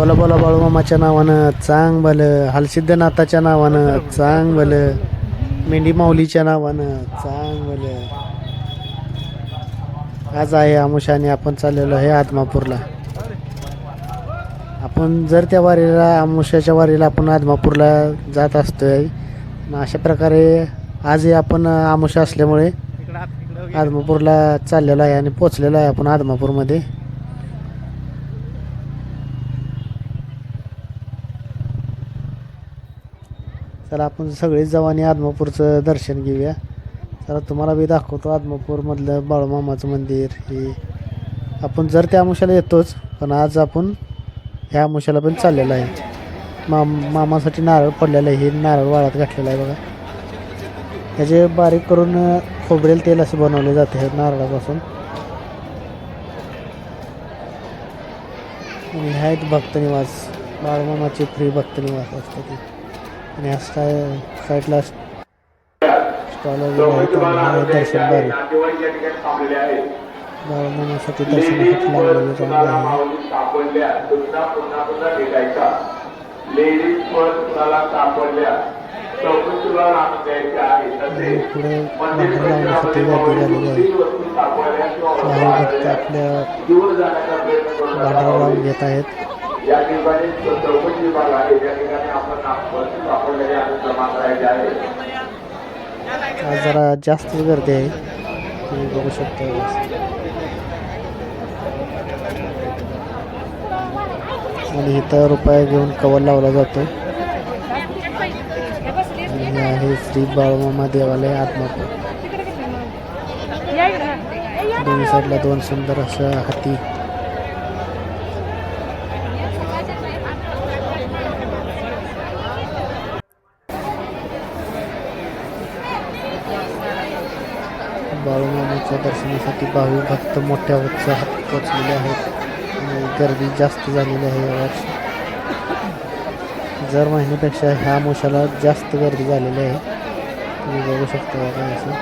बोला बोला बाळूमामाच्या नावानं चांग भलं. हलसिद्धनाथाच्या नावानं चांग भलं. मेंढी माऊलीच्या नावानं चांग भलं. आज आहे आमुषाने आपण चाललेलो आहे आदमापूरला. आपण जर त्या वारीला आमुष्याच्या वारीला आपण आदमापूरला जात असतोय अशा प्रकारे आजही आपण आमुषा असल्यामुळे आदमापूरला चाललेलो आहे आणि पोचलेलो आहे आपण आदमापूरमध्ये. चला आपण सगळेच जाऊ आणि आदमापूरचं दर्शन घेऊया. चला तुम्हाला मी दाखवतो आदमापूरमधलं बाळूमामाचं मंदिर. हे आपण जर त्या आमुशाला येतोच पण आज आपण ह्या आमुशाला पण चाललेलं आहे. मा मामासाठी नारळ पडलेलं आहे हे नारळ वाळात घातलेलं आहे बघा. ह्याचे बारीक करून खोबरेल तेल असं बनवले जाते हे नारळापासून. आणि ह्या आहेत भक्तनिवास बाळूमामाचे फ्री भक्तनिवास असतं ते. आणि साय साईडला स्टॉल वगैरे आहे दर्शन दर्शनासाठी लागलेले चांगलं लेडीज पण कुणाला सापडल्या. चौकशीला आणून द्यायच्या पुढे मंदिर लावण्यासाठी गर्दी झालेली काही भक्त आपल्या. लावून घेत आहेत. या ठिकाणी चौकशी विभाग आहे या ठिकाणी आपण नागपूर वापरलेले आणि जमा करायच्या आहे जरा जास्तच गर्दी आहे. तुम्ही बघू शकता. आणि इथं रुपये घेऊन कवर लावला जातो आणि आहे श्री बाळमामा देवालय आत्मापूर दोन्ही साईडला दोन सुंदर असं हाती देवीच्या दर्शनासाठी भाविक भक्त मोठ्या उत्साहात पोचलेले आहेत. गर्दी जास्त झालेली आहे यावर्षी जर महिन्यापेक्षा ह्या मोशाला जास्त गर्दी झालेली आहे. तुम्ही बघू शकता बघा असं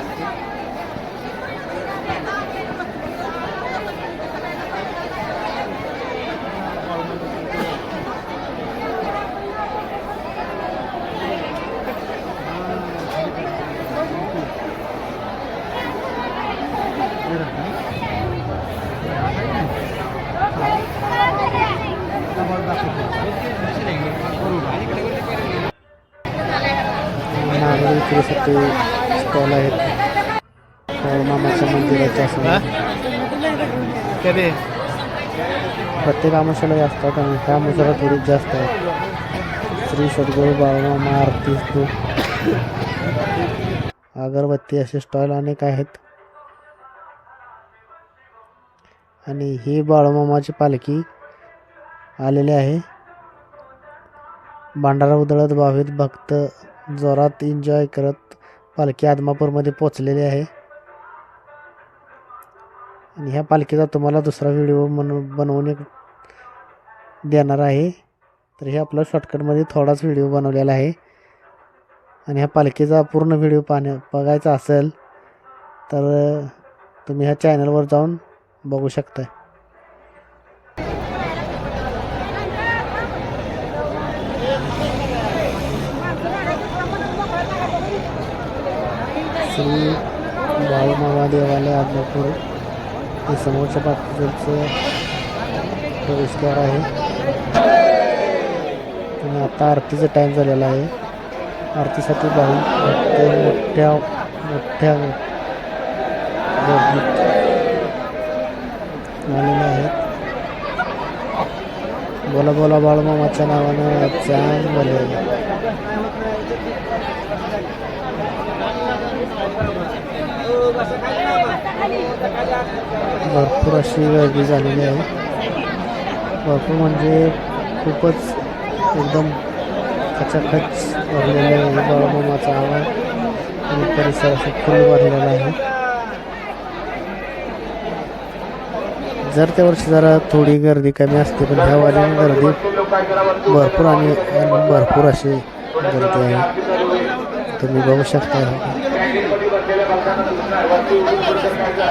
नारळ विक्रीसाठी स्टॉल आहेत. बाळूमामाच्या मंदिराच्या समोर. प्रत्येक आमुषाला असतात आणि ह्या आमुषाला थोडी जास्त आहे. श्री सद्गुरू बाळूमामा आरती अगरबत्ती असे स्टॉल अनेक आहेत. आणि ही बाळूमामाची पालखी आलेली आहे. भांडारा उधळत भावित भक्त जोरात एन्जॉय करत पालखी आदमापूरमध्ये पोचलेली आहे. आणि ह्या पालखीचा तुम्हाला दुसरा व्हिडिओ म्हणून बनवून एक देणार आहे. तर हे आपला शॉर्टकटमध्ये थोडाच व्हिडिओ बनवलेला आहे. आणि ह्या पालखीचा पूर्ण व्हिडिओ पाहण्या बघायचा असेल तर तुम्ही ह्या चॅनलवर जाऊन बघू शकता श्री बाळूमामा देवालय आदलापूर हे समोरच्या पाठीचं प्रवेशद्वार आहे. आणि आता आरतीचा टाईम झालेला आहे. आरतीसाठी भाऊ मोठ्या मोठ्या गर्दीत आलेले आहेत. बोला बोला बाळूमामाच्या नावानं चांग बोले भरपूर अशी गर्दी झालेली आहे. भरपूर म्हणजे खूपच एकदम खचाखच भरलेला आहे. बाळामामाचा आवाज आणि परिसर असं फुल भरलेला आहे. जर त्या वर्षी जरा थोडी गर्दी कमी असते पण ह्या वारी गर्दी भरपूर आणि भरपूर अशी गर्दी आहे. तुम्ही बघू शकता. असलेल्या बालकांना वरती उडून करण्याचा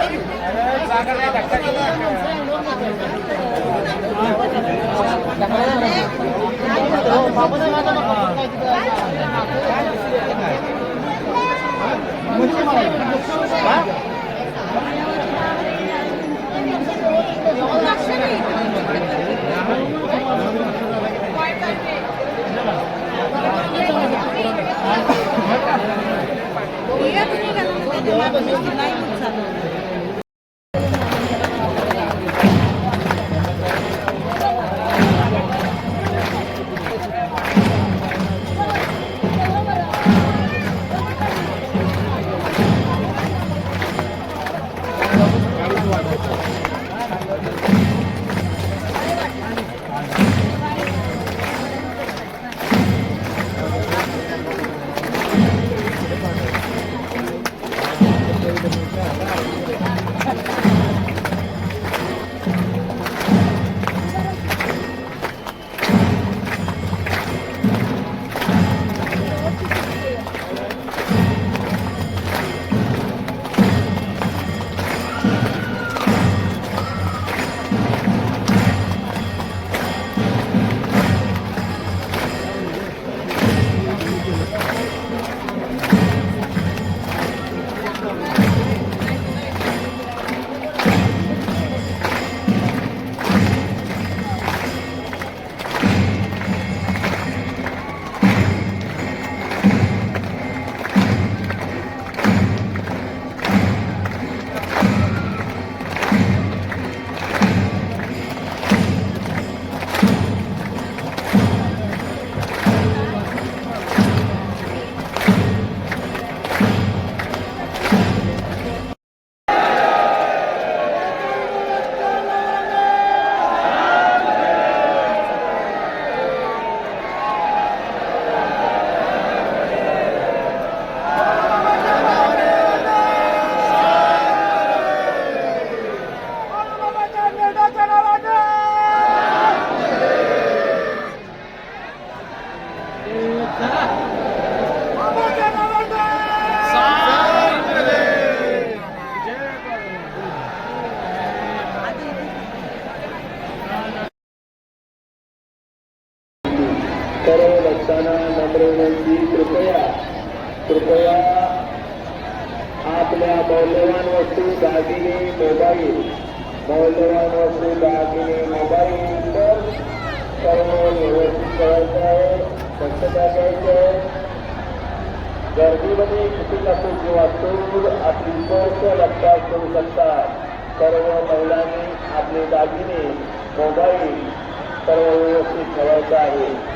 मोबाईल मौल्यवान वस्तू दागिने मोबाईल तर सर्व व्यवस्थित करायचं आहे स्वच्छता घ्यायची आहे गर्दीमध्ये किती असो किंवा चूर आपली स्पर्श लक्षात करू शकतात सर्व महिलांनी आपले दागिने मोबाईल सर्व व्यवस्थित ठेवायचं आहे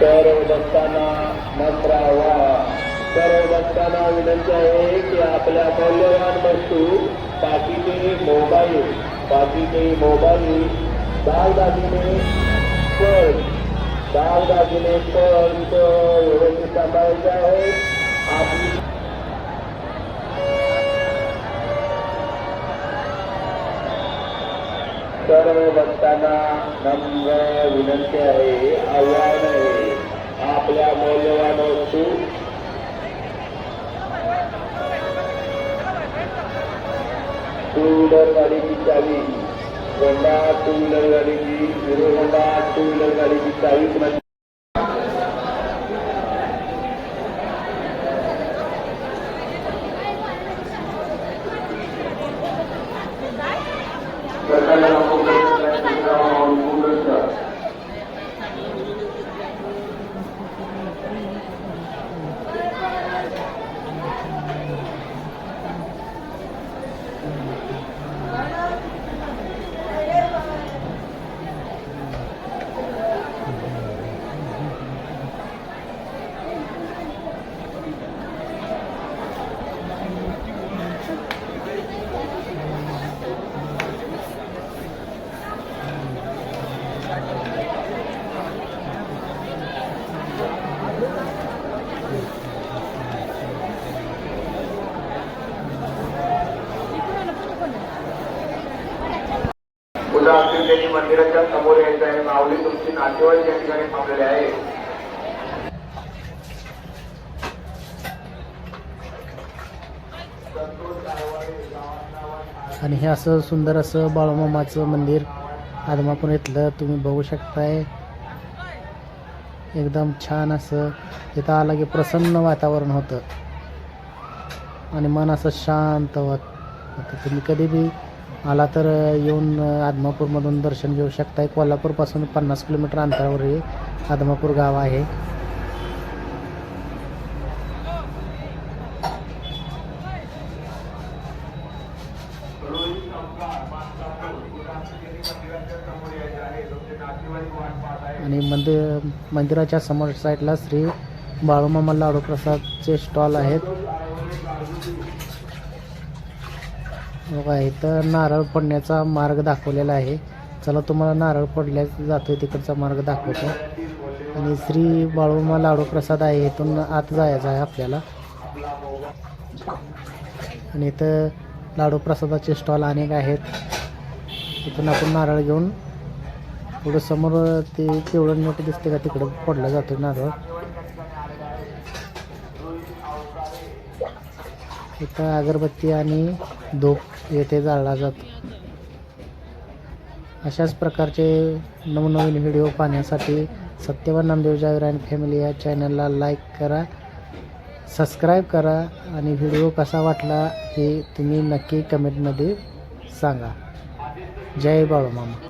सर्व भक्तांना नम्र आव्हान सर्व विनंती आहे की आपल्या मौल्यवान वस्तू बाकीचे मोबाईल बाकीचे मोबाईल दागदागिने पर्स दागदागिने पर्स व्यवस्थित सांभाळायचे आहे. आपली सर्व भक्तांना नम्र विनंती आहे आव्हान आहे. व्हीलर गाडीची चावी होंडा टू व्हीलर गाडीची हिरो होंडा टू व्हीलर गाडीची चावी कुणाची उद्या असलेली मंदिराच्या समोर यायचं आहे. माऊली तुमची नातेवाईक या ठिकाणी थांबलेले आहे. आणि हे असं सुंदर असं बाळूमामाचं मंदिर आदमापूर इथलं तुम्ही बघू शकताय. एकदम छान असं इथं आलं की प्रसन्न वातावरण होतं. आणि मन असं शांत होत. तुम्ही कधी बी आला तर येऊन आदमापूरमधून दर्शन घेऊ शकताय. कोल्हापूरपासून पन्नास किलोमीटर अंतरावर हे आदमापूर गाव आहे. आणि मंदिर मंदिराच्या समोर साईडला श्री बाळूमामा लाडू प्रसादचे स्टॉल आहेत. बघा इथं नारळ पडण्याचा मार्ग दाखवलेला आहे. चला तुम्हाला नारळ पडल्या जातोय तिकडचा मार्ग दाखवतो. आणि श्री बाळूमा लाडू प्रसाद आहे इथून आत जायचं आहे आपल्याला. आणि इथं लाडू प्रसादाचे स्टॉल अनेक आहेत. इथून आपण नारळ घेऊन पुढं समोर ते पिवळं मोठं दिसते का तिकडं पडला जातो नारळ. इथं अगरबत्ती आणि धूप येथे जाळला जातो. अशाच प्रकारचे नवनवीन व्हिडिओ पाहण्यासाठी सत्यवान नामदेव जावीर अँड फॅमिली या चॅनलला लाईक करा सबस्क्राईब करा आणि व्हिडिओ कसा वाटला हे तुम्ही नक्की कमेंटमध्ये सांगा. जय बाळू मामा